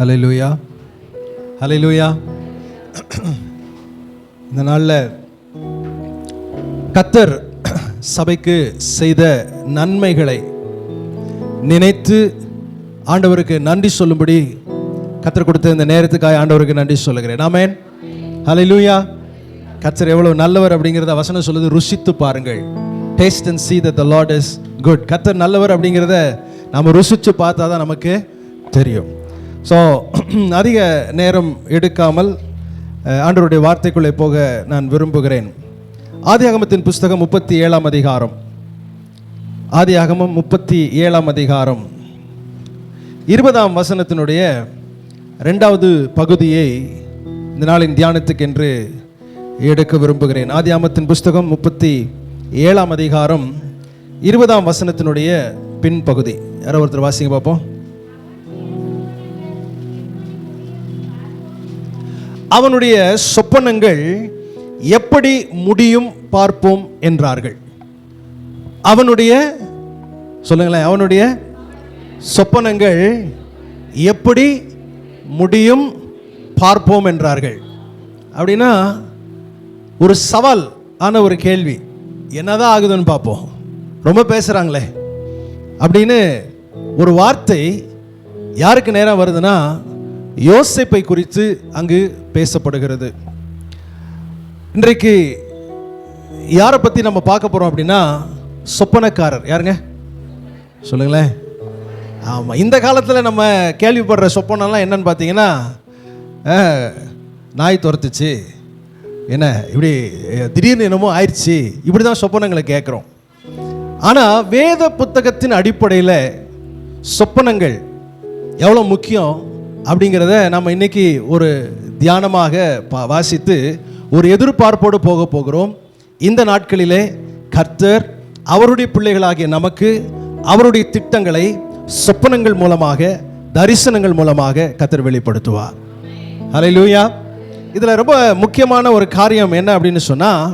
ஹalleluya. லூயா இந்த நாளில் கத்தர் சபைக்கு செய்த நன்மைகளை நினைத்து ஆண்டவருக்கு நன்றி சொல்லும்படி கத்தர் கொடுத்த இந்த நேரத்துக்காக ஆண்டவருக்கு நன்றி சொல்லுகிறேன். ஆமென். லூயா கத்தர் எவ்வளோ நல்லவர் அப்படிங்கிறத வசனம் சொல்லுது. ருசித்து பாருங்கள். Taste and see the the Lord is good கத்தர் நல்லவர் அப்படிங்கிறத நம்ம ருசித்து பார்த்தா தான் நமக்கு தெரியும். ஸோ அதிக நேரம் எடுக்காமல் ஆண்டவருடைய வார்த்தைக்குள்ளே போக நான் விரும்புகிறேன். ஆதியாகமத்தின் புஸ்தகம் முப்பத்தி ஏழாம் அதிகாரம். ஆதியாகமம் முப்பத்தி ஏழாம் அதிகாரம். இருபதாம் வசனத்தினுடைய ரெண்டாவது பகுதியை இந்த நாளின் தியானத்துக்கு என்று எடுக்க விரும்புகிறேன். ஆதியாமத்தின் புஸ்தகம் முப்பத்தி ஏழாம் அதிகாரம் இருபதாம் வசனத்தினுடைய பின்பகுதி. யாரோ ஒருத்தர் வாசிங்க பார்ப்போம். அவனுடைய சொப்பனங்கள் எப்படி முடியும் பார்ப்போம் என்றார்கள். அவனுடைய சொல்லுங்களேன் அவனுடைய சொப்பனங்கள் எப்படி முடியும் பார்ப்போம் என்றார்கள். அப்படின்னா ஒரு சவால் ஆன ஒரு கேள்வி. என்னதான் ஆகுதுன்னு பார்ப்போம். ரொம்ப பேசுகிறாங்களே அப்படின்னு ஒரு வார்த்தை யாருக்கு நேரம் வருதுன்னா யோசிப்பை குறித்து அங்கு பேசப்படுகிறது. இன்றைக்கு யாரை பற்றி நம்ம பார்க்க போகிறோம் அப்படின்னா சொப்பனக்காரர். யாருங்க? சொல்லுங்களேன். ஆமாம் இந்த காலத்தில் நம்ம கேள்விப்படுற சொப்பனம்லாம் என்னன்னு பார்த்தீங்கன்னா நாய் துரத்துச்சு. என்ன இப்படி திடீர்னு என்னமோ ஆயிடுச்சு. இப்படி தான் சொப்பனங்களை கேட்குறோம். ஆனால் வேத புத்தகத்தின் அடிப்படையில் சொப்பனங்கள் எவ்வளோ முக்கியம்? அப்படிங்கிறத நம்ம இன்னைக்கு ஒரு தியானமாக பா வாசித்து ஒரு எதிர்பார்ப்போடு போக போகிறோம். இந்த நாட்களிலே கர்த்தர் அவருடைய பிள்ளைகளாகிய நமக்கு அவருடைய திட்டங்களை சொப்பனங்கள் மூலமாக தரிசனங்கள் மூலமாக கத்தர் வெளிப்படுத்துவார். ஹalleluya இதில் ரொம்ப முக்கியமான ஒரு காரியம் என்ன அப்படின்னு சொன்னால்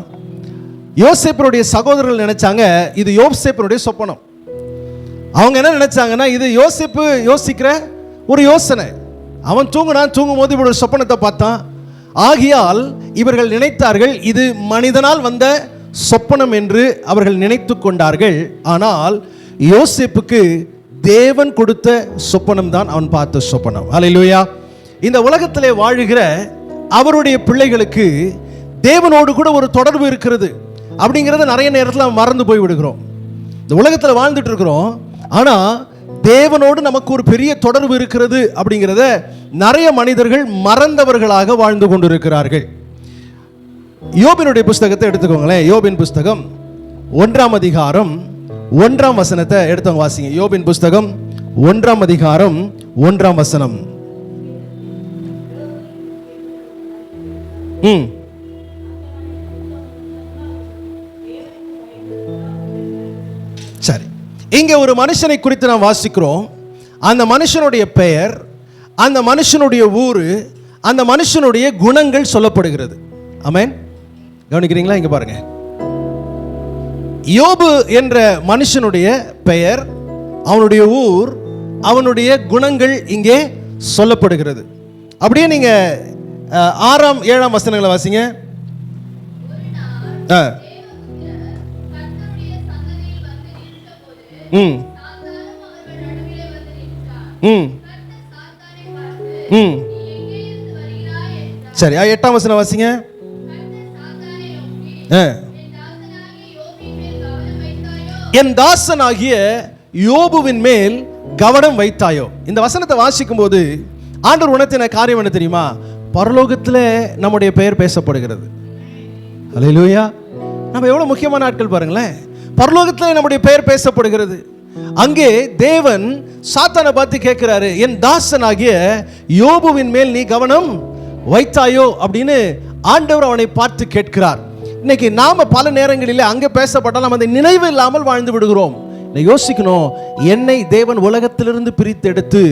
யோசேப்பருடைய சகோதரர்கள் நினைச்சாங்க இது யோசேப்பருடைய சொப்பனம். அவங்க என்ன நினைச்சாங்கன்னா இது யோசிப்பு யோசிக்கிற ஒரு யோசனை. அவன் தூங்கினான் தூங்கும் போது இவரோட சொப்பனத்தை பார்த்தான். ஆகியால் இவர்கள் நினைத்தார்கள் இது மனிதனால் வந்த சொப்பனம் என்று அவர்கள் நினைத்து கொண்டார்கள். ஆனால் யோசிப்புக்கு தேவன் கொடுத்த சொப்பனம் தான் அவன் பார்த்த சொப்பனம். அலையிலுயா இந்த உலகத்திலே வாழுகிற அவருடைய பிள்ளைகளுக்கு தேவனோடு கூட ஒரு தொடர்பு இருக்கிறது அப்படிங்கிறத நிறைய நேரத்தில் மறந்து போய் விடுகிறோம் இந்த உலகத்தில் வாழ்ந்துட்டு இருக்கிறோம். ஆனால் தேவனோடு நமக்கு ஒரு பெரிய தொடர்பு இருக்கிறது அப்படிங்கிறத நிறைய மனிதர்கள் மறந்தவர்களாக வாழ்ந்து கொண்டிருக்கிறார்கள். யோபினுடைய புஸ்தகத்தை எடுத்துக்கோங்களேன். யோபின் புஸ்தகம் ஒன்றாம் அதிகாரம் ஒன்றாம் வசனத்தை எடுத்தவங்க வாசிங்க. யோபின் புஸ்தகம் ஒன்றாம் அதிகாரம் ஒன்றாம் வசனம். ம். சரி. இங்கே ஒரு மனுஷனை குறித்து நாம் வாசிக்கிறோம். அந்த மனுஷனுடைய பெயர் அந்த மனுஷனுடைய ஊர் அந்த மனுஷனுடைய குணங்கள் சொல்லப்படுகிறது. அமேன் கவனிக்கிறீங்களா? இங்கே பாருங்க. யோபு என்ற மனுஷனுடைய பெயர் அவனுடைய ஊர் அவனுடைய குணங்கள் இங்கே சொல்லப்படுகிறது. அப்படியே நீங்கள் ஆறாம் ஏழாம் வசனங்களை வாசிங்க. ஆ ம். ம். ம். சரி ஆ, எட்டாம் வசனம் வாசிங்க. ஆ. என் தாசனாகிய யோபுவின் மேல் கவனம் வைத்தாயோ? இந்த வசனத்தை வாசிக்கும் போது ஆண்டவர் உணர்த்தின காரியம் என்ன தெரியுமா? பரலோகத்தில் நம்முடைய பெயர் பேசப்படுகிறது. அலையிலூயா நம்ம எவ்வளோ முக்கியமான ஆட்கள் பாருங்களேன். பரலோகத்தில் நம்முடைய பெயர் பேசப்படுகிறது. அங்கே தேவன் சாத்தானை பார்த்து கேட்கிறாரு என் தாசனாகிய யோபுவின் மேல் நீ கவனம் வைத்தாயோ? அப்படின்னு ஆண்டவர் அவனை பார்த்து கேட்கிறார். இன்னைக்கு நாம பல நேரங்களில் அங்கே பேசப்பட்டால் நம்ம அந்த நினைவு இல்லாமல் வாழ்ந்து விடுகிறோம். யோசிக்கணும் என்னை தேவன் உலகத்திலிருந்து பிரித்து எடுத்து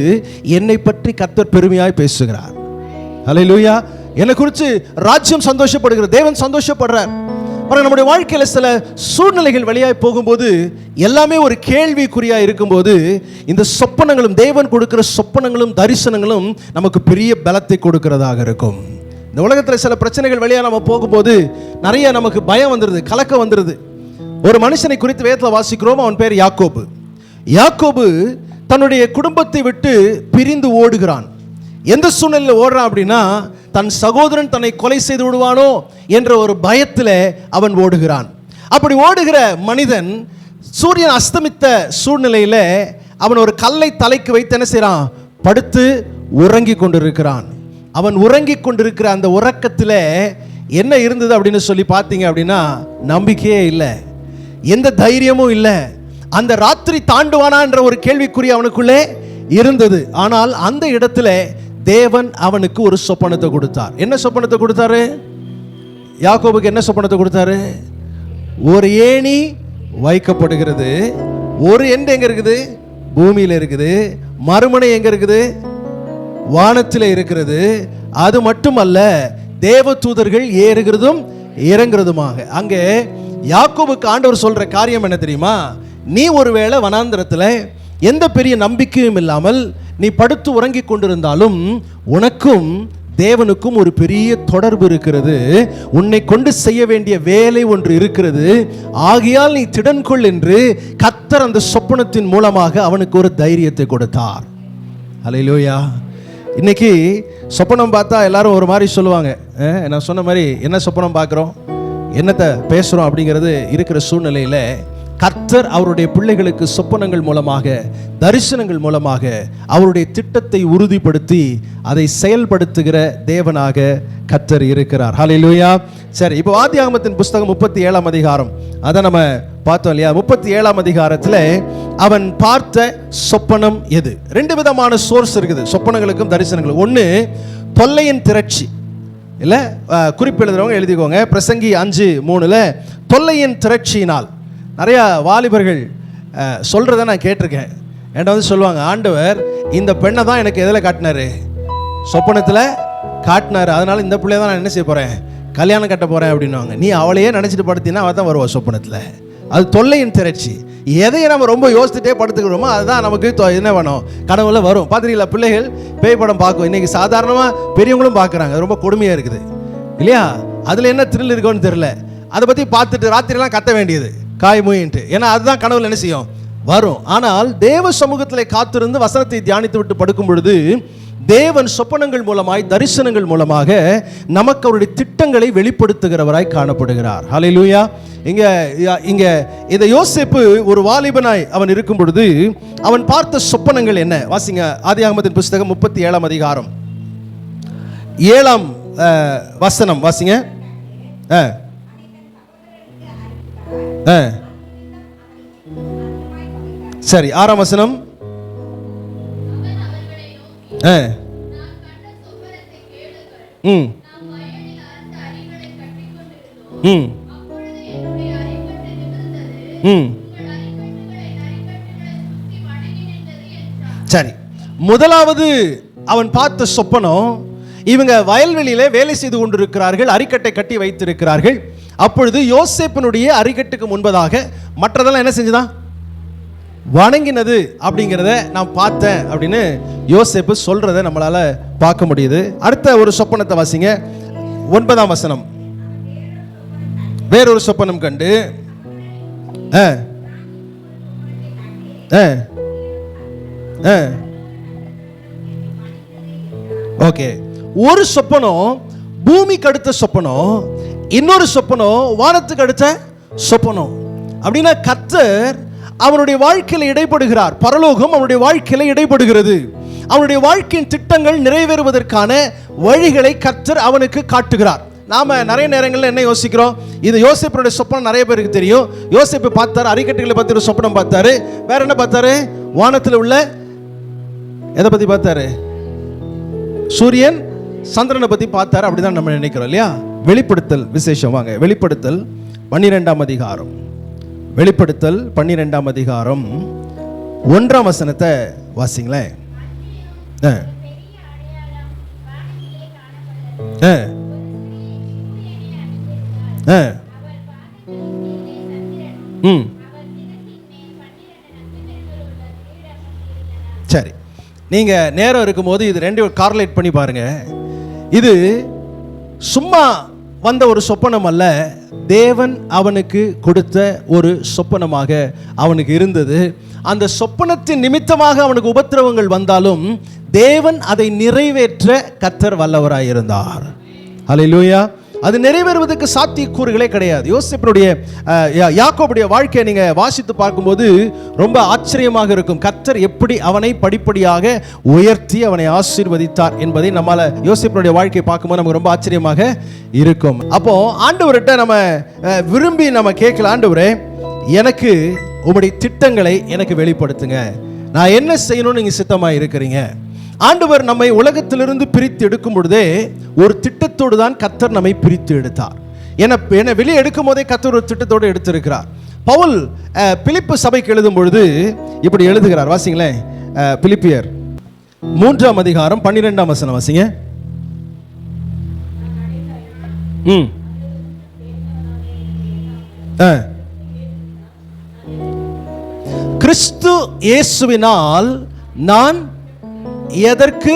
என்னை பற்றி கத்தர் பெருமையாய் பேசுகிறார். ஹalleluya என்னை குறித்து ராஜ்யம் சந்தோஷப்படுகிற தேவன் சந்தோஷப்படுறார். அப்புறம் நம்முடைய வாழ்க்கையில் சில சூழ்நிலைகள் வழியாக போகும்போது எல்லாமே ஒரு கேள்விக்குறியாக இருக்கும்போது இந்த சொப்பனங்களும் தேவன் கொடுக்கிற சொப்பனங்களும் தரிசனங்களும் நமக்கு பெரிய பலத்தை கொடுக்கிறதாக இருக்கும். இந்த உலகத்தில் சில பிரச்சனைகள் வழியாக நம்ம போகும்போது நிறைய நமக்கு பயம் வந்துடுது கலக்கம் வந்துடுது ஒரு மனுஷனை குறித்து வேதத்தில் வாசிக்கிறோம் அவன் பேர் யாக்கோபு. யாக்கோபு தன்னுடைய குடும்பத்தை விட்டு பிரிந்து ஓடுகிறான். எந்த சூழ்நிலையில் ஓடுறான் அப்படின்னா தன் சகோதரன் தன்னை கொலை செய்து விடுவானோ என்ற ஒரு பயத்தில் அவன் ஓடுகிறான். அப்படி ஓடுகிற மனிதன் சூரியன் அஸ்தமித்த சூழ்நிலையில் அவன் ஒரு கல்லை தலைக்கு வைத்து என்ன செய்கிறான்? படுத்து உறங்கி கொண்டிருக்கிறான். அவன் உறங்கி கொண்டிருக்கிற அந்த உறக்கத்தில் என்ன இருந்தது அப்படின்னு சொல்லி பார்த்தீங்க அப்படின்னா நம்பிக்கையே இல்லை. எந்த தைரியமும் இல்லை. அந்த ராத்திரி தாண்டுவானா என்ற ஒரு கேள்விக்குறி அவனுக்குள்ளே இருந்தது. ஆனால் அந்த இடத்துல தேவன் அவனுக்கு ஒரு சொப்பனத்தை கொடுத்தார். என்ன சொப்பனத்தை கொடுத்தாரு? யாக்கோபுக்கு என்ன சொப்பனத்தை கொடுத்தாரு? ஒரு ஏணி வைக்கப்படுகிறது. ஒரு எண்டு எங்க இருக்குது? பூமியில் இருக்குது. மறுமனை எங்க இருக்குது? வானத்தில் இருக்கிறது. அது மட்டுமல்ல தேவ தூதர்கள் ஏறுகிறதும் இறங்குறதுமாக. அங்கே யாக்கோபுக்கு ஆண்டவர் சொல்ற காரியம் என்ன தெரியுமா? நீ ஒருவேளை வனாந்திரத்தில் எந்த பெரிய நம்பிக்கையும் இல்லாமல் நீ படுத்து உறங்கிக் கொண்டிருந்தாலும் உனக்கும் தேவனுக்கும் ஒரு பெரிய தொடர்பு இருக்கிறது. உன்னை கொண்டு செய்ய வேண்டிய வேலை ஒன்று இருக்கிறது. ஆகையால் நீ திடன்கொள் என்று கத்தர் அந்த சொப்பனத்தின் மூலமாக அவனுக்கு ஒரு தைரியத்தை கொடுத்தார். அலையிலோயா இன்னைக்கு சொப்பனம் பார்த்தா எல்லாரும் ஒரு மாதிரி சொல்லுவாங்க. நான் சொன்ன மாதிரி என்ன சொப்பனம் பார்க்குறோம்? என்னத்தை பேசுகிறோம் அப்படிங்கிறது இருக்கிற சூழ்நிலையில் கர்த்தர் அவருடைய பிள்ளைகளுக்கு சொப்பனங்கள் மூலமாக தரிசனங்கள் மூலமாக அவருடைய திட்டத்தை உறுதிப்படுத்தி அதை செயல்படுத்துகிற தேவனாக கர்த்தர் இருக்கிறார். ஹலிலூயா சரி இப்போ ஆதியாகமத்தின் புஸ்தகம் முப்பத்தி ஏழாம் அதிகாரம். அதை நம்ம பார்த்தோம் இல்லையா? முப்பத்தி ஏழாம் அதிகாரத்தில் அவன் பார்த்த சொப்பனம் எது? ரெண்டு விதமான சோர்ஸ் இருக்குது சொப்பனங்களுக்கும் தரிசனங்களுக்கும். ஒன்று தொல்லையின் திரட்சி. இல்லை குறிப்பு எழுதுறவங்க எழுதிக்கோங்க. பிரசங்கி அஞ்சு மூணுல தொல்லையின் திரட்சியினால். நிறைய வாலிபர்கள் சொல்கிறத நான் கேட்டிருக்கேன். என்கிட்ட வந்து சொல்லுவாங்க ஆண்டவர் இந்த பெண்ணை தான் எனக்கு எதில் காட்டினாரு? சொப்பனத்தில் காட்டினார். அதனால இந்த பிள்ளைய தான் நான் என்ன செய்ய போகிறேன் கல்யாணம் கட்ட போகிறேன் அப்படின்னுவாங்க. நீ அவளையே நினச்சிட்டு படுத்தினா அவள் தான் வருவா சொப்பனத்தில். அது தொல்லையின் திரட்சி. எதையை நம்ம ரொம்ப யோசிச்சுட்டே படுத்துக்கிறோமோ அதுதான் நமக்கு தொ- என்ன வேணும்? கனவுல வரும். பார்த்துருக்கீங்களா பிள்ளைகள் பேய் படம் பார்க்கும். இன்றைக்கி சாதாரணமாக பெரியவங்களும் பார்க்குறாங்க. ரொம்ப கொடுமையாக இருக்குது. இல்லையா? அதில் என்ன த்ரில் இருக்குன்னு தெரில அதை பற்றி பார்த்துட்டு ராத்திரிலாம் கத்த வேண்டியது. காய்மொயின்ட்டு. ஏன்னா அதுதான் கனவுல என்ன செய்யும்? வரும். ஆனால் தேவ சமூகத்தில் காத்திருந்து வசனத்தை தியானித்து விட்டு படுக்கும் பொழுது தேவன் சொப்பனங்கள் மூலமாய் தரிசனங்கள் மூலமாக நமக்கு அவருடைய திட்டங்களை வெளிப்படுத்துகிறவராய் காணப்படுகிறார். ஹாலே லூயா இங்கே இங்கே இந்த யோசிப்பு ஒரு வாலிபனாய் அவன் இருக்கும் பொழுது அவன் பார்த்த சொப்பனங்கள் என்ன? வாசிங்க ஆதியாகமத்தின் புஸ்தகம் முப்பத்தி ஏழாம் அதிகாரம். ஏழாம் வசனம். வாசிங்க. ஆ சரி ஆறாம் வசனம். ஆ ம். ம். ம். சரி முதலாவது அவன் பார்த்த சொப்பனம் இவங்க வயல்வெளியிலே வேலை செய்து கொண்டிருக்கிறார்கள் அரிக்கட்டை கட்டி வைத்திருக்கிறார்கள். அப்பொழுது யோசேப்பினுடைய அரிக்கட்டுக்கு முன்பதாக மற்றதெல்லாம் என்ன செஞ்சுதான்? வணங்கினது அப்படிங்கிறத நான் பார்த்தேன் அப்படின்னு யோசேப்பு சொல்றத நம்மளால பார்க்க முடியுது. அடுத்த ஒரு சொப்பனத்தை வாசிங்க. ஒன்பதாம் வசனம். வேறொரு சொப்பனம் கண்டு. ஆ ஆ ஆ ஓகே. ஒரு சொப்பனம் பூமிக்கு அடுத்த சொப்பனம் இன்னொரு சொப்பனம் வானத்துக்கு அடுத்த சொப்பனம். அப்படின்னா கத்தர் அவனுடைய வாழ்க்கையில் இடைப்படுகிறார். பரலோகம் அவனுடைய வாழ்க்கையில் இடைப்படுகிறது. அவனுடைய வாழ்க்கையின் திட்டங்கள் நிறைவேறுவதற்கான வழிகளை கத்தர் அவனுக்கு காட்டுகிறார். நாம நிறைய நேரங்களில் என்ன யோசிக்கிறோம்? இது யோசிப்பனுடைய சொப்பனம் நிறைய பேருக்கு தெரியும். யோசிப்பு பார்த்தாரு அரிக்கட்டுகளை பத்தி சொப்பனம் பார்த்தாரு. வேற என்ன பார்த்தாரு? வானத்தில் உள்ள எதை பத்தி பார்த்தாரு? சூரியன் சந்திரனை பற்றி பார்த்தாரு அப்படிதான் நம்ம நினைக்கிறோம் இல்லையா? வெளிப்படுத்தல் விசேஷம். வாங்க வெளிப்படுத்தல் பன்னிரெண்டாம் அதிகாரம். வெளிப்படுத்தல் பன்னிரெண்டாம் அதிகாரம். ஒன்றாம் வசனத்தை வாசிங்களேன். ம். சரி. நீங்கள் நேரம் இருக்கும்போது இது ரெண்டு கார்லேட் பண்ணி பாருங்கள் இது சும்மா வந்த ஒரு சொப்பனம் அல்ல. தேவன் அவனுக்கு கொடுத்த ஒரு சொப்பனமாக அவனுக்கு இருந்தது. அந்த சொப்பனத்தின் நிமித்தமாக அவனுக்கு உபத்திரவங்கள் வந்தாலும் தேவன் அதை நிறைவேற்ற கத்தர் வல்லவராயிருந்தார். ஹalleluya அது நிறைவேறுவதற்கு சாத்திய கூறுகளே கிடையாது யோசிப்பனுடைய யாக்கோபுடைய வாழ்க்கையை நீங்கள் வாசித்து பார்க்கும்போது ரொம்ப ஆச்சரியமாக இருக்கும். கத்தர் எப்படி அவனை படிப்படியாக உயர்த்தி அவனை ஆசீர்வதித்தார் என்பதை நம்மால் யோசிப்பனுடைய வாழ்க்கையை பார்க்கும்போது நமக்கு ரொம்ப ஆச்சரியமாக இருக்கும். அப்போ ஆண்டவர்கிட்ட நம்ம விரும்பி நம்ம கேட்கல ஆண்டவரே எனக்கு உங்களுடைய திட்டங்களை எனக்கு வெளிப்படுத்துங்க. நான் என்ன செய்யணும்னு நீங்கள் சித்தமாக இருக்கிறீங்க? ஆண்டவர் நம்மை உலகத்திலிருந்து பிரித்து எடுக்கும் பொழுதே ஒரு திட்டத்தோடு தான் கத்தர் நம்மை பிரித்து எடுத்தார். என என்னை வெளியே எடுக்கும் போதே கத்தர் ஒரு திட்டத்தோடு எடுத்திருக்கிறார். பவுல் பிலிப்பு சபைக்கு எழுதும் பொழுது இப்படி எழுதுகிறார். வாசிங்களேன். பிலிப்பியர் மூன்றாம் அதிகாரம் பன்னிரெண்டாம் வசனம் வாசிங்க. ம். ஆ கிறிஸ்து இயேசுவினால் நான் எதற்கு?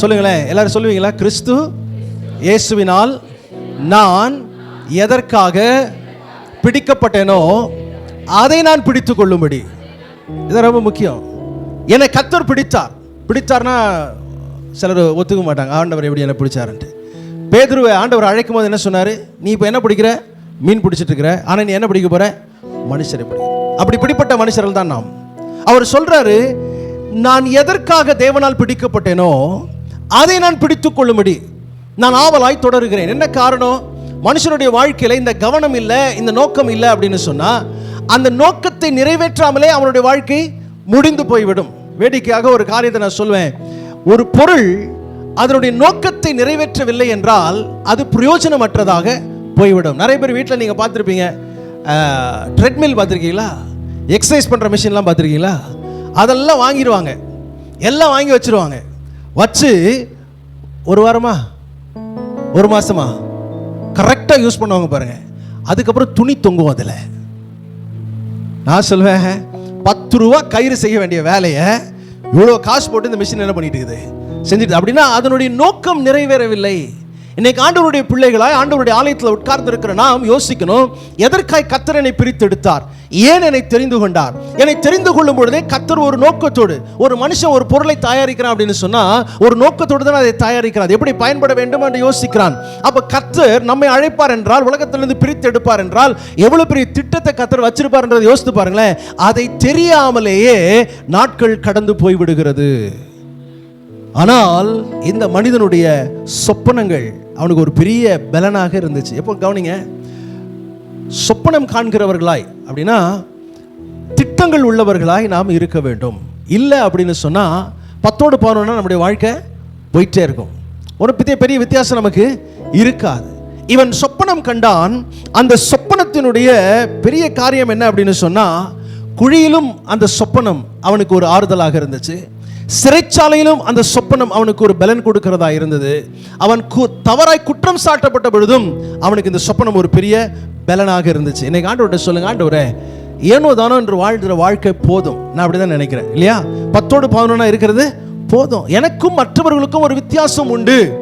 சொல்லுங்களேன். எல்லாரும் சொல்லுவீங்களா? கிறிஸ்து இயேசுவினால் நான் எதற்காக பிடிக்கப்பட்டேனோ அதை நான் பிடித்து கொள்ளும்படி. இது ரொம்ப முக்கியம். என்னை கத்தர் பிடித்தார். பிடித்தார்னா சிலர் ஒத்துக்க மாட்டாங்க. ஆண்டவர் எப்படி என்ன பிடிச்சாருன்ட்டு. பேதுருவை ஆண்டவர் அழைக்கும் போது என்ன சொன்னார்? நீ இப்போ என்ன பிடிக்கிற? மீன் பிடிச்சிட்டு இருக்கிற. ஆனால் நீ என்ன பிடிக்க போகிற மனுஷரை பிடி அப்படி பிடிப்பட்ட மனுஷர்கள் தான் நாம். அவர் சொல்கிறாரு நான் எதற்காக தேவனால் பிடிக்கப்பட்டேனோ அதை நான் பிடித்துக் கொள்ளும்படி நான் ஆவலாய் தொடருகிறேன். என்ன காரணம்? மனுஷனுடைய வாழ்க்கையில இந்த கவனம் இல்லை இந்த நோக்கம் இல்லை அப்படின்னு சொன்னா அந்த நோக்கத்தை நிறைவேற்றாமலே அவனுடைய வாழ்க்கை முடிந்து போய்விடும். வேடிக்கையாக ஒரு காரியத்தை நான் சொல்வேன். ஒரு பொருள் அதனுடைய நோக்கத்தை நிறைவேற்றவில்லை என்றால் அது பிரயோஜனமற்றதாக போய்விடும். நிறைய பேர் வீட்டில் நீங்கள் பார்த்துருப்பீங்க ட்ரெட்மில் பார்த்துருக்கீங்களா? எக்ஸசைஸ் பண்ணுற மிஷின்லாம் பார்த்துருக்கீங்களா? அதெல்லாம் வாங்கிடுவாங்க. எல்லாம் வாங்கி வச்சுருவாங்க. வச்சு ஒரு வாரமா? ஒரு மாசமா? கரெக்டாக யூஸ் பண்ணுவாங்க பாருங்க. அதுக்கப்புறம் துணி தொங்கும் அதில். நான் சொல்வேன் பத்து ரூபா கயிறு செய்ய வேண்டிய வேலையை இவ்வளோ காசு போட்டு இந்த மிஷின் என்ன பண்ணிட்டு இருக்குது? செஞ்சுட்டு அப்படின்னா அதனுடைய நோக்கம் நிறைவேறவில்லை. இன்னைக்கு ஆண்டவருடைய பிள்ளைகளாய் ஆண்டவருடைய ஆலயத்தில் உட்கார்ந்து இருக்கிற நாம் யோசிக்கணும் எதற்காய் கத்தர் என்னை பிரித்தெடுத்தார் ஏன் என்னை தெரிந்து கொண்டார்? என்னை தெரிந்து கொள்ளும் பொழுதே கத்தர் ஒரு நோக்கத்தோடு ஒரு மனுஷன் ஒரு பொருளை தயாரிக்கிறான் அப்படின்னு சொன்னா ஒரு நோக்கத்தோடு தான் அதை தயாரிக்கிறான். அது எப்படி பயன்பட வேண்டும் என்று யோசிக்கிறான். அப்ப கத்தர் நம்மை அழைப்பார் என்றால் உலகத்திலிருந்து பிரித்து எடுப்பார் என்றால் எவ்வளவு பெரிய திட்டத்தை கத்தர் வச்சிருப்பார் என்றதை யோசித்து பாருங்களேன். அதை தெரியாமலேயே நாட்கள் கடந்து போய் விடுகிறது ஆனால் இந்த மனிதனுடைய சொப்பனங்கள் அவனுக்கு ஒரு பெரிய பலனாக இருந்துச்சு. எப்போ கவனிங்க? சொப்பனம் காண்கிறவர்களாய் அப்படின்னா திட்டங்கள் உள்ளவர்களாய் நாம் இருக்க வேண்டும். இல்லை அப்படின்னு சொன்னால் பத்தோடு பதினொன்னா நம்முடைய வாழ்க்கை போயிட்டே இருக்கும். ஒரு பெரிய பெரிய வித்தியாசம் நமக்கு இருக்காது. இவன் சொப்பனம் கண்டான் அந்த சொப்பனத்தினுடைய பெரிய காரியம் என்ன அப்படின்னு சொன்னால் குழியிலும் அந்த சொப்பனம் அவனுக்கு ஒரு ஆறுதலாக இருந்துச்சு. சிறைச்சாலையிலும் அந்த சொப்பனம் அவனுக்கு ஒரு பலன் கொடுக்கிறதா இருந்தது. அவன் கு தவறாய் குற்றம் சாட்டப்பட்ட பொழுதும் அவனுக்கு இந்த சொப்பனம் ஒரு பெரிய பலனாக இருந்துச்சு. இன்னைக்கு ஆண்டவர்கிட்ட சொல்லுங்க ஆண்டவரே ஏனோ தானோ என்று வாழ்கிற வாழ்க்கை போதும். நான் அப்படிதான் நினைக்கிறேன் இல்லையா? பத்தோடு பதினொன்னா இருக்கிறது போதும். எனக்கும் மற்றவர்களுக்கும் ஒரு வித்தியாசம் உண்டு.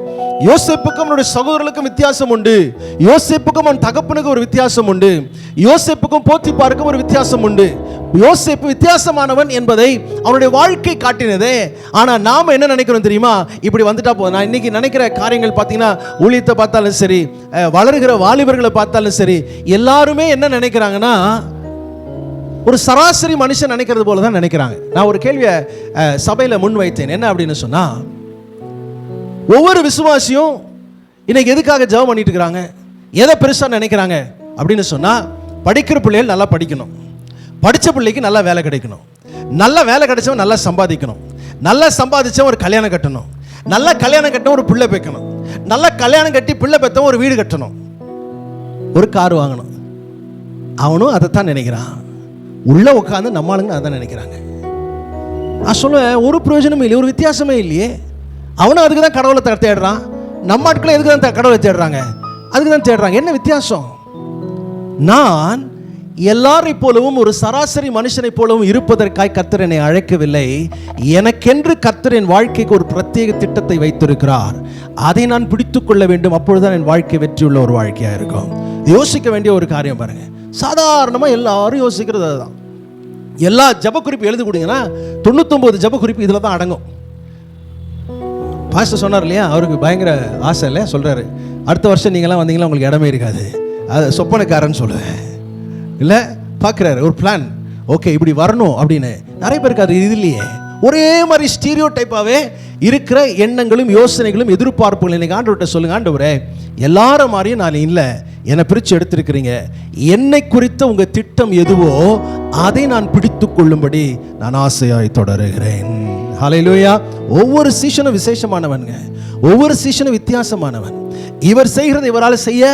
யோசிப்புக்கும் அவனுடைய சகோதரர்களுக்கும் வித்தியாசம் உண்டு. யோசேப்புக்கும் அவன் தகப்பனுக்கும் ஒரு வித்தியாசம் உண்டு. யோசேப்புக்கும் போத்திப்பாருக்கும் ஒரு வித்தியாசம் உண்டு. யோசிப்பு வித்தியாசமானவன் என்பதை அவனுடைய வாழ்க்கை காட்டினதே. ஆனால் நாம் என்ன நினைக்கிறோம் தெரியுமா? இப்படி வந்துட்டா போதும். நான் இன்னைக்கு நினைக்கிற காரியங்கள் பார்த்தீங்கன்னா ஊழியத்தை பார்த்தாலும் சரி வளர்கிற வளருகிற வாலிபர்களை பார்த்தாலும் சரி எல்லாருமே என்ன நினைக்கிறாங்கன்னா ஒரு சராசரி மனுஷன் நினைக்கிறது போல தான் நினைக்கிறாங்க. நான் ஒரு கேள்வியை சபையில் முன் வைத்தேன். என்ன அப்படின்னு சொன்னால் ஒவ்வொரு விசுவாசியும் இன்னைக்கு எதுக்காக ஜெபம் பண்ணிட்டு இருக்கிறாங்க? எதை பெருசாக நினைக்கிறாங்க? அப்படின்னு சொன்னால் படிக்கிற பிள்ளைகள் நல்லா படிக்கணும். படித்த பிள்ளைக்கு நல்ல வேலை கிடைக்கணும். நல்ல வேலை கிடைச்சவன் நல்லா சம்பாதிக்கணும். நல்லா சம்பாதிச்சவன் ஒரு கல்யாணம் கட்டணும். நல்லா கல்யாணம் கட்டணும் ஒரு பிள்ளை பெக்கணும். நல்லா கல்யாணம் கட்டி பிள்ளை பெற்றவன் ஒரு வீடு கட்டணும். ஒரு கார் வாங்கணும். அவனும் அதைத்தான் நினைக்கிறான். உள்ள உட்காந்து நம்ம ஆளுங்க அதான் நினைக்கிறாங்க. நான் சொல்லுவேன் ஒரு பிரயோஜனமும் இல்லை ஒரு வித்தியாசமே இல்லையே. அவனும் அதுக்கு தான் கடவுளை தேடுறான். நம்ம ஆட்களை எதுக்கு தான் கடவுளை தேடுறாங்க? அதுக்கு தான் தேடுறாங்க. என்ன வித்தியாசம்? நான் எல்லாரை போலவும் ஒரு சராசரி மனுஷனை போலவும் இருப்பதற்காய் கர்த்தர் என்னை அழைக்கவில்லை. எனக்கென்று கர்த்தர் என் வாழ்க்கைக்கு ஒரு பிரத்யேக திட்டத்தை வைத்திருக்கிறார். அதை நான் பிடித்துக் கொள்ள வேண்டும். அப்பொழுதுதான் என் வாழ்க்கை வெற்றியுள்ள ஒரு வாழ்க்கையா இருக்கும். யோசிக்க வேண்டிய ஒரு காரியம் பாருங்க. சாதாரணமா எல்லாரும் யோசிக்கிறது அதுதான். எல்லா ஜப குறிப்பு எழுதி கொடுங்கன்னா தொண்ணூத்தொம்பது ஜப குறிப்பு இதில் தான் அடங்கும். பாஸ்டர் சொன்னார் இல்லையா? அவருக்கு பயங்கர ஆசை இல்லை சொல்கிறாரு அடுத்த வருஷம் நீங்களாம் வந்தீங்களா உங்களுக்கு இடமே இருக்காது. அது சொப்பனக்காரன்னு சொல்லுவேன். இல்லை பார்க்குறாரு ஒரு பிளான் ஓகே இப்படி வரணும் அப்படின்னு. நிறைய பேருக்கு அது இது இல்லையே. ஒரே மாதிரி ஸ்டீரியோ டைப்பாகவே இருக்கிற எண்ணங்களும் யோசனைகளும் எதிர்பார்ப்புகள் இன்னைக்கு ஆண்டவர்கிட்ட சொல்லுங்க ஆண்டவரே எல்லாரும் மாதிரியும் நான் இல்லை. என்னை பிரித்து எடுத்திருக்கிறீங்க. என்னை குறித்த உங்கள் திட்டம் எதுவோ அதை நான் பிடித்து கொள்ளும்படி நான் ஆசையாய் தொடருகிறேன். ஹalleluya ஒவ்வொரு சீஷனும் விசேஷமானவனுங்க. ஒவ்வொரு சீஷனும் வித்தியாசமானவன். இவர் செய்கிறதை இவரால் செய்ய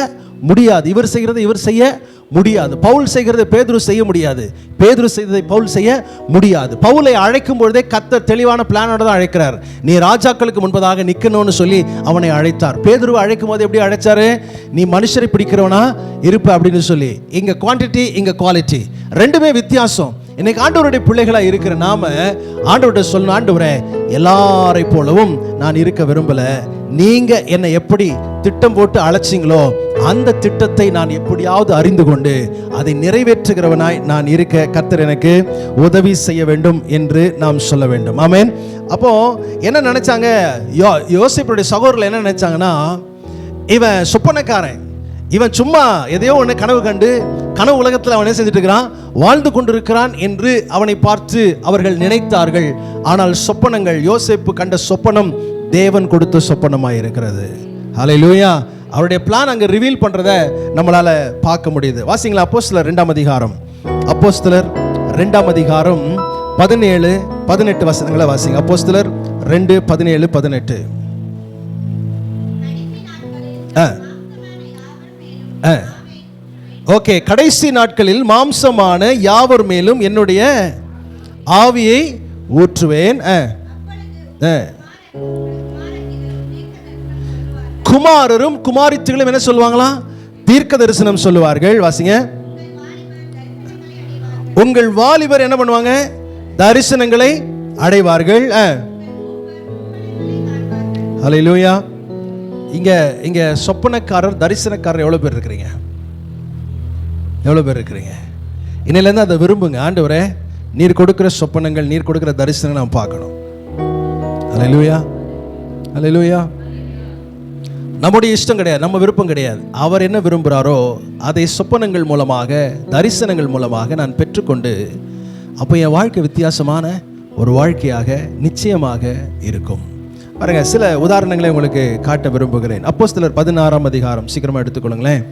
முடியாது. இவர் செய்கிறதை இவர் செய்ய முடியாது. பவுல் செய்கிறதை பேதுரு செய்ய முடியாது. பேதுரு செய்ததை பவுல் செய்ய முடியாது. பவுலை அழைக்கும் பொழுதே கத்த தெளிவான பிளானோட தான் அழைக்கிறார். நீ ராஜாக்களுக்கு முன்பதாக நிற்கணும்னு சொல்லி அவனை அழைத்தார். பேதுருவை அழைக்கும் போது எப்படி அழைச்சாரு? நீ மனுஷரை பிடிக்கிறவனா? இருப்ப அப்படின்னு சொல்லி. இங்க குவான்டிட்டி இங்க குவாலிட்டி ரெண்டுமே வித்தியாசம். இன்னைக்கு ஆண்டவருடைய பிள்ளைகளா இருக்கிற நாம ஆண்டவர்கிட்ட சொல்லணும் ஆண்டவரே எல்லாரை போலவும் நான் இருக்க விரும்பல. நீங்க என்னை எப்படி திட்டம் போட்டு அழைச்சிங்களோ அந்த திட்டத்தை நான் எப்படியாவது அறிந்து கொண்டு அதை நிறைவேற்றுகிறவனாய் நான் இருக்க கர்த்தர் எனக்கு உதவி செய்ய வேண்டும் என்று நாம் சொல்ல வேண்டும். ஆமேன். அப்போ என்ன நினைச்சாங்க? யோ யோசிப்புடைய சகோதரில் என்ன நினைச்சாங்கன்னா இவன் சொப்பனக்காரன். இவன் சும்மா எதையோ ஒன்று கனவு கண்டு கனவு உலகத்தில் அவன் என்ன செஞ்சுட்டு இருக்கிறான் வாழ்ந்து கொண்டிருக்கிறான் என்று அவனை பார்த்து அவர்கள் நினைத்தார்கள். ஆனால் சொப்பனங்கள் யோசிப்பு கண்ட சொப்பனம் தேவன் கொடுத்த சொப்பனமாக இருக்கிறது ஹalleluya அவருடைய பிளான் அங்கே ரிவீல் பண்ணுறத நம்மளால் பார்க்க முடியுது வாசிங்களா அப்போஸ்தலர் ரெண்டாம் அதிகாரம் அப்போஸ்தலர் ரெண்டாம் அதிகாரம் பதினேழு பதினெட்டு வசனங்களை வாசிங்க அப்போஸ்தலர் ரெண்டு பதினேழு பதினெட்டு ஆ ஆ. ஓகே கடைசி நாட்களில் மாம்சமான யாவர் மேலும் என்னுடைய ஆவியை ஊற்றுவேன் ஆ. ஆ. குமாரரும் குமாரித்துகளும் என்ன சொல்லுவாங்களா? தீர்க்க தரிசனம் சொல்லுவார்கள். வாசிங்க. உங்கள் வாலிபர் என்ன பண்ணுவாங்க? தரிசனங்களை அடைவார்கள். ஆ. ஹalleluya இங்க இங்க சொப்பனக்காரர் தரிசனக்காரர் எவ்வளவு பேர் இருக்கிறீங்க? எவ்வளவு பேர் இருக்கிறீங்க? இன்னிலேருந்து அதை விரும்புங்க. ஆண்டவரே நீர் கொடுக்கிற சொப்பனங்கள் நீர் கொடுக்கிற தரிசனம் நான் பார்க்கணும். ஹalleluya ஹalleluya நம்முடைய இஷ்டம் கிடையாது நம்ம விருப்பம் கிடையாது. அவர் என்ன விரும்புகிறாரோ அதை சொப்பனங்கள் மூலமாக தரிசனங்கள் மூலமாக நான் பெற்றுக்கொண்டு அப்போ என் வாழ்க்கை வித்தியாசமான ஒரு வாழ்க்கையாக நிச்சயமாக இருக்கும். பாருங்க சில உதாரணங்களை உங்களுக்கு காட்ட விரும்புகிறேன். அப்போஸ்தலர் பதினாறாம் அதிகாரம் சீக்கிரமாக எடுத்துக்கொள்ளுங்களேன்.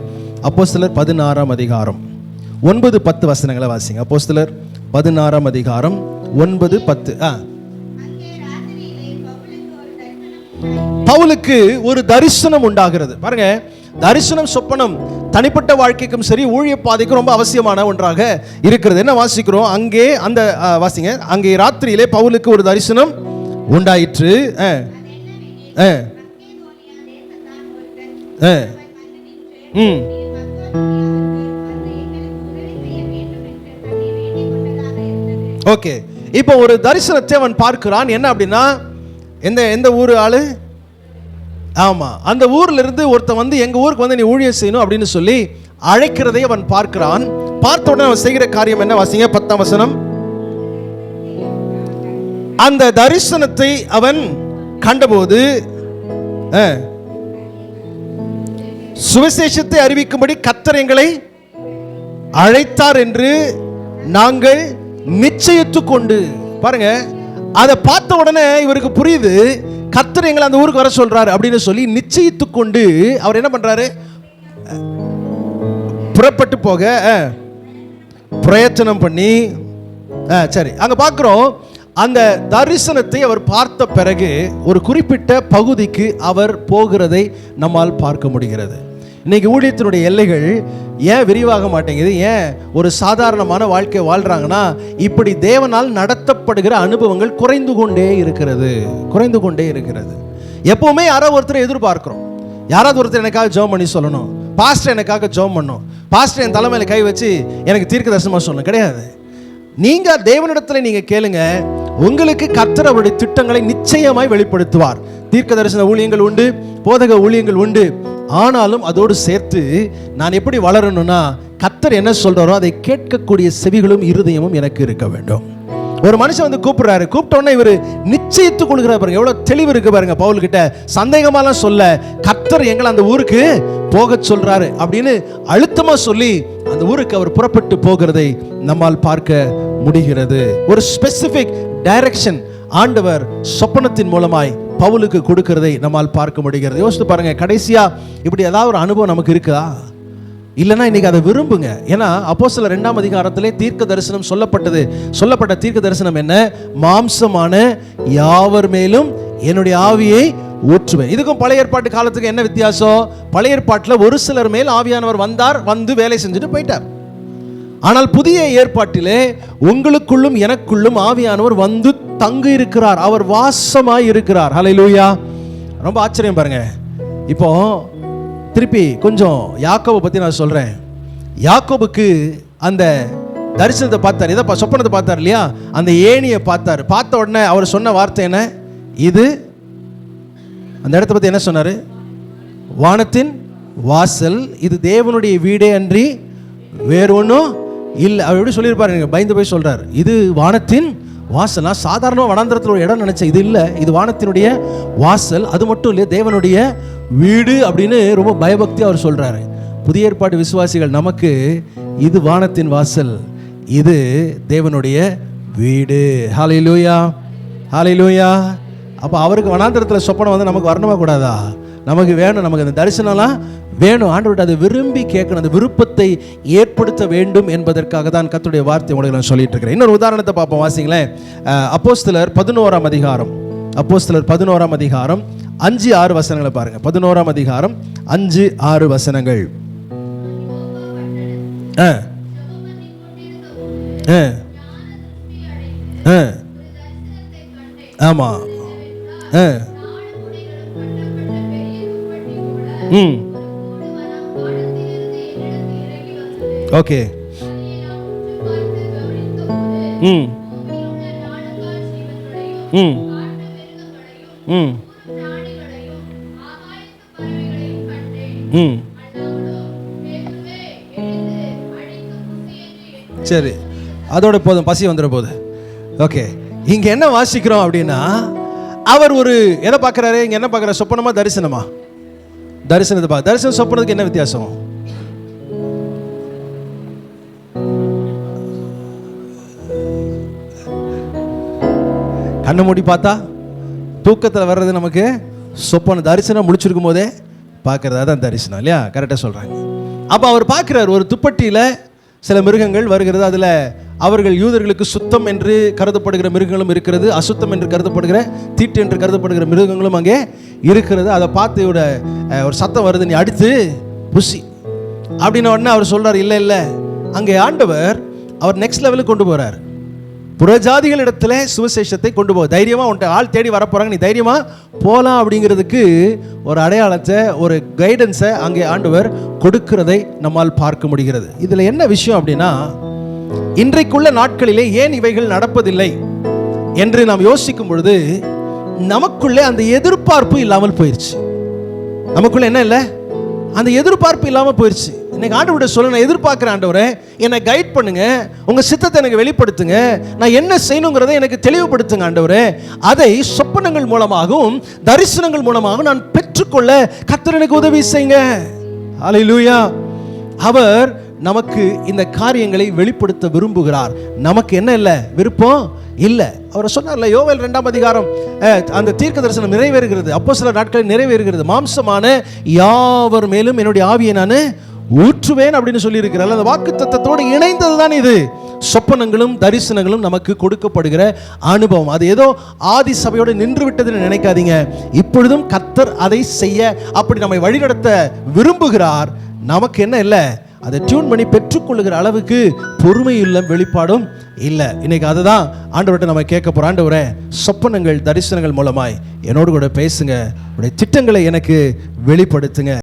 அப்போஸ்தலர் பதினாறாம் அதிகாரம். ஒன்பது பத்து வசனங்களை வாசிங்க. அப்போஸ்தலர் பதினாறாம் அதிகாரம் ஒன்பது பத்து ஆ. பவுலுக்கு ஒரு தரிசனம் உண்டாகிறது. பாருங்க தரிசனம் சொப்பனம் தனிப்பட்ட வாழ்க்கைக்கும் சரி ஊழிய பாதைக்கும் ரொம்ப அவசியமான ஒன்றாக இருக்கிறது. என்ன வாசிக்கிறோம்? அங்கே அந்த வாசிங்க. அங்கே ராத்திரியிலே பவுலுக்கு ஒரு தரிசனம் உண்டாயிற்று. ஆ. ஆ. ம். ஓகே. இப்போ ஒரு தரிசனத்தை அவன் பார்க்கிறான். என்ன அப்படின்னா எந்த எந்த ஊர் ஆளு? ஆமாம் அந்த ஊரில் இருந்து ஒருத்தன் வந்து எங்கள் ஊருக்கு வந்து நீ ஊழியர் செய்யணும் அப்படின்னு சொல்லி அழைக்கிறதை அவன் பார்க்கிறான். பார்த்த உடனே அவன் செய்கிற காரியம் என்ன? வாசிங்க பத்தாம் வசனம். அந்த தரிசனத்தை அவன் கண்டபோது ஆ, சுவிசேஷத்தை அறிவிக்கும்படி கத்தர் எங்களை அழைத்தார் என்று நாங்கள் நிச்சயித்து கொண்டு பாருங்க அதை பார்த்த உடனே இவருக்கு புரியுது கத்தர் எங்களை அந்த ஊருக்கு வர சொல்றாரு அப்படின்னு சொல்லி நிச்சயித்து கொண்டு அவர் என்ன பண்றாரு? புறப்பட்டு போக பிரயத்தனம் பண்ணி சரி அங்க பார்க்குறோம். அந்த தரிசனத்தை அவர் பார்த்த பிறகு ஒரு குறிப்பிட்ட பகுதிக்கு அவர் போகிறதை நம்மால் பார்க்க முடிகிறது. இன்னைக்கு ஊழியத்தினுடைய எல்லைகள் ஏன் விரிவாக மாட்டேங்குது? ஏன் ஒரு சாதாரணமான வாழ்க்கை வாழ்றாங்கன்னா இப்படி தேவனால் நடத்தப்படுகிற அனுபவங்கள் குறைந்து கொண்டே இருக்கிறது. குறைந்து கொண்டே இருக்கிறது. எப்பவுமே யாரோ ஒருத்தரை எதிர்பார்க்கிறோம். யாராவது ஒருத்தர் எனக்காக ஜெபம் பண்ணி சொல்லணும். பாஸ்டர் எனக்காக ஜெபம் பண்ணும் பாஸ்டர் என் தலைமையில கை வச்சு எனக்கு தீர்க்க தரிசனமாக சொல்லணும். கிடையாது. நீங்க தேவனிடத்துல நீங்க கேளுங்க. உங்களுக்கு கர்த்தர் அவருடைய திட்டங்களை நிச்சயமாய் வெளிப்படுத்துவார். தீர்க்க தரிசன ஊழியங்கள் உண்டு போதக ஊழியங்கள் உண்டு. ஆனாலும் அதோடு சேர்த்து நான் எப்படி வளரணும்னா கத்தர் என்ன சொல்றாரோ அதை கேட்கக்கூடிய செவிகளும் இருதயமும் எனக்கு இருக்க வேண்டும். ஒரு மனுஷன் வந்து கூப்பிடுறாரு. கூப்பிட்டோன்னே இவர் நிச்சயித்து கொள்கிறார் பாருங்க. எவ்வளவு தெளிவு இருக்கு பாருங்க பவுல் கிட்ட சந்தேகமாலாம் சொல்ல கத்தர் எங்களை அந்த ஊருக்கு போக சொல்றாரு அப்படின்னு அழுத்தமா சொல்லி அந்த ஊருக்கு அவர் புறப்பட்டு போகிறதை நம்மால் பார்க்க முடிகிறது. ஒரு ஸ்பெசிபிக் டைரக்ஷன் ஆண்டவர் சொப்பனத்தின் மூலமாய் பவுலுக்கு கொடுக்கிறதை நம்மால் பார்க்க முடிகிறது. யோசித்து பாருங்க கடைசியா இப்படி ஏதாவது ஒரு அனுபவம் நமக்கு இருக்குதா? இல்லைன்னா இன்னைக்கு அதை விரும்புங்க. ஏன்னா அப்போ சில ரெண்டாம் அதிகாரத்திலே தீர்க்க தரிசனம் சொல்லப்பட்டது. சொல்லப்பட்ட தீர்க்க தரிசனம் என்ன? மாம்சமான யாவர் மேலும் என்னுடைய ஆவியை ஊற்றுவேன். இதுக்கும் பழைய ஏற்பாட்டு காலத்துக்கு என்ன வித்தியாசம்? பழைய ஏற்பாட்டில் ஒரு சிலர் மேல் ஆவியானவர் வந்தார் வந்து வேலை செஞ்சுட்டு போயிட்டார். ஆனால் புதிய ஏற்பாட்டிலே உங்களுக்குள்ளும் எனக்குள்ளும் ஆவியானவர் வந்து தங்கு இருக்கிறார் அவர் வாசமாய் இருக்கிறார் ஹalleluya ரொம்ப ஆச்சரியம் பாருங்க. இப்போ திருப்பி கொஞ்சம் யாக்கோவை பற்றி நான் சொல்கிறேன் யாக்கோபுக்கு அந்த தரிசனத்தை பார்த்தார். இதை சொப்பனத்தை பார்த்தார் இல்லையா? அந்த ஏணியை பார்த்தார். பார்த்த உடனே அவர் சொன்ன வார்த்தை என்ன? இது அந்த இடத்த பற்றி என்ன சொன்னார்? வானத்தின் வாசல். இது தேவனுடைய வீடே அன்றி வேறு ஒன்றும் இல்லை. அவர் எப்படி சொல்லியிருப்பாரு? பயந்து போய் சொல்கிறார் இது வானத்தின் வாசலாக சாதாரண வனாந்திரத்தில் ஒரு இடம் நினச்ச இது இல்லை. இது வானத்தினுடைய வாசல். அது மட்டும் இல்லை தேவனுடைய வீடு அப்படின்னு ரொம்ப பயபக்தி அவர் சொல்கிறாரு புதிய ஏற்பாடு விசுவாசிகள் நமக்கு இது வானத்தின் வாசல். இது தேவனுடைய வீடு. ஹாலை லூயா ஹாலை லூயா அப்போ அவருக்கு வனாந்திரத்தில் சொப்பனம் வந்து நமக்கு வரணுமா கூடாதா? நமக்கு வேணும் நமக்கு அந்த தரிசனம்லாம் வேணும். ஆண்டவர்கிட்ட அதை விரும்பி கேட்கணும் அந்த விருப்பத்தை ஏற்படுத்த வேண்டும் என்பதற்காக தான் கத்துடைய வார்த்தை உங்களுக்கு நான் சொல்லிட்டு இருக்கிறேன். இன்னொரு உதாரணத்தை பார்ப்போம் வாசிங்களேன். அஹ், அப்போஸ்தலர் பதினோராம் அதிகாரம். அப்போஸ்தலர் பதினோராம் அதிகாரம் அஞ்சு ஆறு வசனங்களை பாருங்க. பதினோராம் அதிகாரம் அஞ்சு ஆறு வசனங்கள். ஆ ஆ ம். ஓகே. ம். ம். ம். ம். சரி. அதோட போதும் பசி வந்துட போகுது ஓகே. இங்க என்ன வாசிக்கிறோம் அப்படின்னா அவர் ஒரு எதை பார்க்குறாரு? இங்க என்ன பார்க்குறாரு? சொப்பனமா தரிசனமா? தரிசனத்தை பா தரிசனம் சொப்பனத்துக்கு என்ன வித்தியாசம்? கண்ணை மூடி பார்த்தா தூக்கத்தில் வர்றது நமக்கு சொப்பன தரிசனம் முடிச்சிருக்கும் போதே பார்க்கறது அதான் தரிசனம் இல்லையா? கரெக்டாக சொல்கிறாங்க அப்போ அவர் பார்க்குறாரு ஒரு துப்பட்டியில் சில மிருகங்கள் வருகிறது. அதில் அவர்கள் யூதர்களுக்கு சுத்தம் என்று கருதப்படுகிற மிருகங்களும் இருக்கிறது. அசுத்தம் என்று கருதப்படுகிற தீட்டு என்று கருதப்படுகிற மிருகங்களும் அங்கே இருக்கிறது. அதை பார்த்து இவட ஒரு சத்தம் வருது. நீ அடித்து புசி. அப்படின்ன உடனே அவர் சொல்கிறார் இல்லை இல்லை. அங்கே ஆண்டவர் அவர் நெக்ஸ்ட் லெவலுக்கு கொண்டு போகிறார் புறஜாதிகள் இடத்துல சுவிசேஷத்தை கொண்டு போக தைரியமாக உன்ட்ட ஆள் தேடி வரப்போகிறாங்க நீ தைரியமாக போகலாம் அப்படிங்கிறதுக்கு ஒரு அடையாளத்தை ஒரு கைடன்ஸை அங்கே ஆண்டவர் கொடுக்கிறதை நம்மால் பார்க்க முடிகிறது. இதில் என்ன விஷயம் அப்படின்னா இன்றைக்குள்ள நாட்களிலே ஏன் இவைகள் நடப்பதில்லை என்று நாம் யோசிக்கும் பொழுது நமக்குள்ளே அந்த எதிர்பார்ப்பு இல்லாமல் போயிடுச்சு நமக்குள்ளே என்ன இல்லை? அந்த எதிர்பார்ப்பு இல்லாமல் போயிடுச்சு இன்னைக்கு ஆண்டவர்கிட்ட சொல்ல நான் எதிர்பார்க்குறேன் ஆண்டவரே என்னை கைட் பண்ணுங்க உங்கள் சித்தத்தை எனக்கு வெளிப்படுத்துங்க நான் என்ன செய்யணுங்கிறதை எனக்கு தெளிவுபடுத்துங்க ஆண்டவரே. அதை சொப்பனங்கள் மூலமாகவும் தரிசனங்கள் மூலமாகவும் நான் பெற்றுக்கொள்ள கத்தர் எனக்கு உதவி செய்யுங்க. அலையிலூயா அவர் நமக்கு இந்த காரியங்களை வெளிப்படுத்த விரும்புகிறார். நமக்கு என்ன இல்லை? விருப்பம் இல்லை. அவர் சொன்னார்ல யோவேல் ரெண்டாம் அதிகாரம் அந்த தீர்க்க தரிசனம் நிறைவேறுகிறது. அப்போ சில நாட்களில் நிறைவேறுகிறது. மாம்சமான யாவர் மேலும் என்னுடைய ஆவியை நான் ஊற்றுவேன் அப்படின்னு சொல்லியிருக்கிறார். அந்த வாக்கு தத்தத்தோடு இணைந்தது தான் இது. சொப்பனங்களும் தரிசனங்களும் நமக்கு கொடுக்கப்படுகிற அனுபவம். அது ஏதோ ஆதி சபையோடு நின்று விட்டதுன்னு நினைக்காதீங்க. இப்பொழுதும் கத்தர் அதை செய்ய அப்படி நம்மை வழிநடத்த விரும்புகிறார். நமக்கு என்ன இல்லை? அதை டியூன் பண்ணி பெற்றுக்கொள்ளுகிற அளவுக்கு பொறுமை இல்லை வெளிப்பாடும் இல்லை. இன்னைக்கு அதுதான் ஆண்டவர்கிட்ட நம்ம கேட்க போகிறோம் ஆண்டவரே சொப்பனங்கள் தரிசனங்கள் மூலமாய் என்னோடு கூட பேசுங்க. உடைய திட்டங்களை எனக்கு வெளிப்படுத்துங்க.